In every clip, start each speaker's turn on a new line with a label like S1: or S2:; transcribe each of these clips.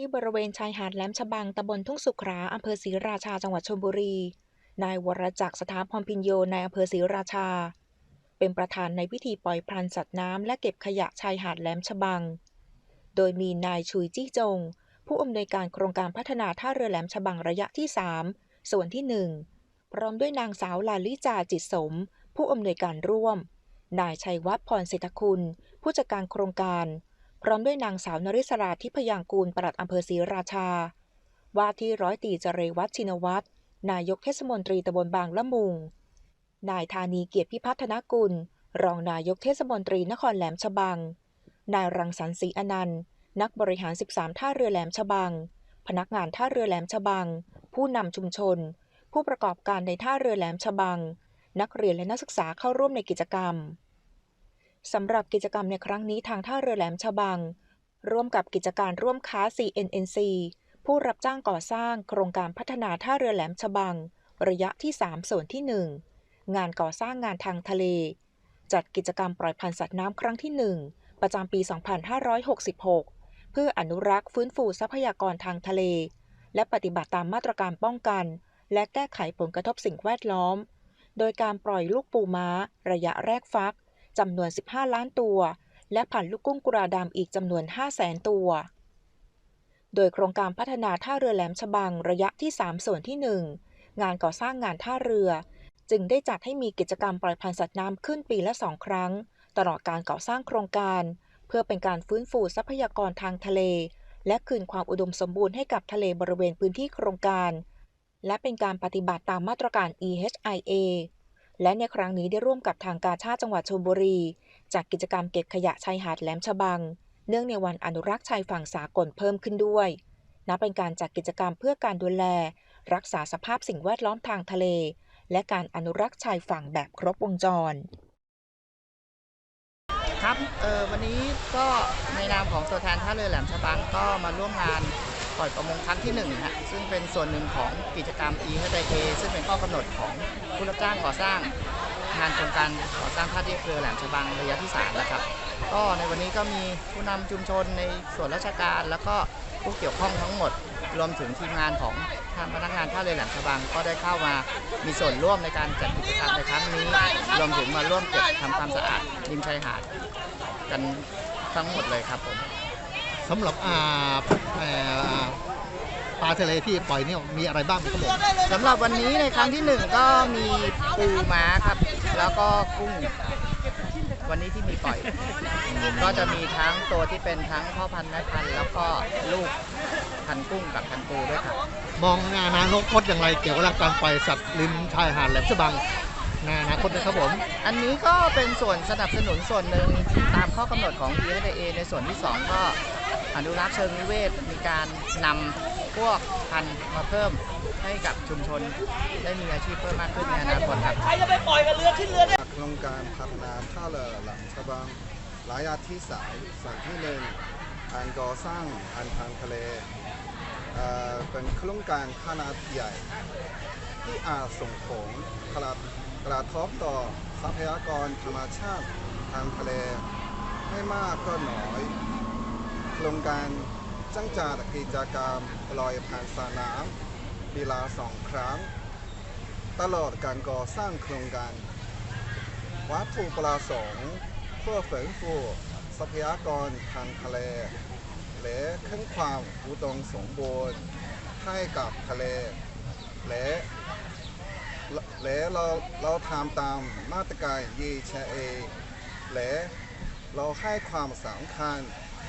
S1: ที่บริเวณชายหาดแหลมฉบังตำบลทุ่งสุขลาอำเภอศรีราชาจังหวัดชลบุรี นายวรจักรสถาพรพินโยในอำเภอศรีราชา เป็นประธานในพิธีปล่อยพลันสัตว์น้ำและเก็บขยะชายหาดแหลมฉบัง โดยมีนายชุยจี้จง ผู้อำนวยการโครงการพัฒนาท่าเรือแหลมฉบังระยะที่ 3 ส่วนที่ 1 พร้อมด้วยนางสาวลาลิจาจิตสม ผู้อำนวยการร่วม นายชัยวัฒน์พรเศรษฐคุณ ผู้จัดการโครงการ พร้อมด้วยนางสาวนริศราทิพยางกูลปลัดอำเภอศรีราชา ว่าที่ร้อยตีเจเรวัฒน์ชินวัตรนายกเทศมนตรีตำบลบางละมุง นายธานีเกียรติพิพัฒนกุล รองนายกเทศมนตรีนครแหลมฉบัง นายรังสรรค์ศรีอนันต์ นักบริหาร 13 ท่าเรือแหลมฉบัง พนักงานท่าเรือแหลมฉบัง ผู้นำชุมชน ผู้ประกอบการในท่าเรือแหลมฉบัง นักเรียนและนักศึกษาเข้าร่วมในกิจกรรม สำหรับกิจกรรมในครั้งนี้ทางท่าเรือแหลมฉบัง ร่วมกับกิจการร่วมค้า CNNC ผู้รับจ้างก่อสร้างโครงการพัฒนาท่าเรือแหลมฉบัง ระยะที่ 3 ส่วนที่ 1 งานก่อสร้างงานทางทะเล จัดกิจกรรมปล่อยพันธุ์สัตว์น้ำครั้งที่ 1 ประจำปี 2566 เพื่ออนุรักษ์ฟื้นฟูทรัพยากรทางทะเล และปฏิบัติตามมาตรการป้องกัน และแก้ไขผลกระทบสิ่งแวดล้อม โดยการปล่อยลูกปูม้า ระยะแรกฟัก จำนวน 15 ล้านตัว และผันลูกกุ้งกุราดำอีกจำนวน 5 0 0แสนตัว โดยโครงการพัฒนาท่าเรือแหลมฉบังระยะที่ 3 ส่วนที่ 1 งานก่อสร้างงานท่าเรือ จึงได้จัดให้มีกิจกรรมปล่อยพันธุ์สัตว์น้ำขึ้นปีละ2ครั้ง ตลอดการก่อสร้างโครงการ เพื่อเป็นการฟื้นฟูทรัพยากรทางทะเล และคืนความอุดมสมบูรณ์ให้กับทะเลบริเวณพื้นที่โครงการ และเป็นการปฏิบัติตามมาตรการ EHIA และในครั้งนี้ได้ร่วมกับทางการชาติจังหวัดชลบุรีจัดกกิจกรรมเก็บขยะชายหาดแหลมฉบัง เนื่องในวันอนุรักษ์ชายฝั่งสากลเพิ่มขึ้นด้วยนับเป็นการจัดกิจกรรมเพื่อการดูแล รักษาสภาพสิ่งแวดล้อมทางทะเล และการอนุรักษ์ชายฝั่งแบบครบวงจร
S2: ครับเออวันนี้ก็ในนามของตัวแทนท่าเรือแหลมฉบังก็มาร่วมงาน ปล่อยประมงครั้งที่หนึ่งฮะซึ่งเป็นส่วนหนึ่งของกิจกรรม e h d a ซึ่งเป็นข้อกำหนดของผู้รับจ้างก่อสร้างงานโครงการก่อสร้างท่าเทียบเรือแหลมฉบังระยะที่3นะครับก็ในวันนี้ก็มีผู้นำชุมชนในส่วนราชการ แล้วก็ผู้เกี่ยวข้องทั้งหมด รวมถึงทีมงานของทางพนักงานท่าเรือแหลมฉบังก็ได้เข้ามามีส่วนร่วมในการจัดกิจกรรมในครั้งนี้ รวมถึงมาร่วมเก็บทำความสะอาดริมชายหาดกันทั้งหมดเลยครับผม
S3: สำหรับอ่าเอ่อปลาทะเลที่ปล่อยเนี่ยมีอะไรบ้างครับผม
S2: สำหรับวันนี้ในครั้งที่หนึ่งก็มีปูม้าครับ แล้วก็กุ้ง วันนี้ที่มีปล่อย ก็จะมีทั้งตัวที่เป็นทั้งพ่อพันธุ์แม่พันธุ์แล้วก็ลูกพันธุ์กุ้งกับพันธุ์ปูด้วยครับ
S3: มองในอนาคตอย่างไรเกี่ยวกับเรื่องการปล่อยสัตว์ริมชายหาดแหลมฉบังในอนาคตนะครับผม
S2: อันนี้ก็เป็นส่วนสนับสนุนส่วนหนึ่งตามข้อกำหนดของ e s a ในส่วนที่ 2 ก็ อนุรักษ์เชิงนิเวศมีการนำพวกพันธุ์มาเพิ่มให้กับชุมชนได้มีอาชีพเพิ่มมากขึ้นในอนาคตครับ
S4: โครงการพัฒนาท่าเรือหลังฉบังระยะที่สายส่วนที่หนึ่งการก่อสร้างอันทางทะเลเอ่อเป็นโครงการขนาดใหญ่ ที่อาจส่งผลกระกระทบต่อทรัพยากรธรรมชาติทางทะเล ไม่มากก็น้อย โครงการจังจัดกิจกรรมลอยผ่านสระน้ำปีละสองครั้ง ตลอดการก่อสร้างโครงการ วัตถุประสงค์เพื่อฝืนฟูทรัพยากรทางทะเล และขึ้นความอุดมสมบูรณ์ให้กับทะเล และและเราเราทำตามมาตรการยีชเอและเราให้ความสำคัญ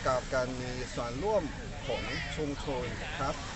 S4: กับการมีส่วนร่วมของชุมชนครับ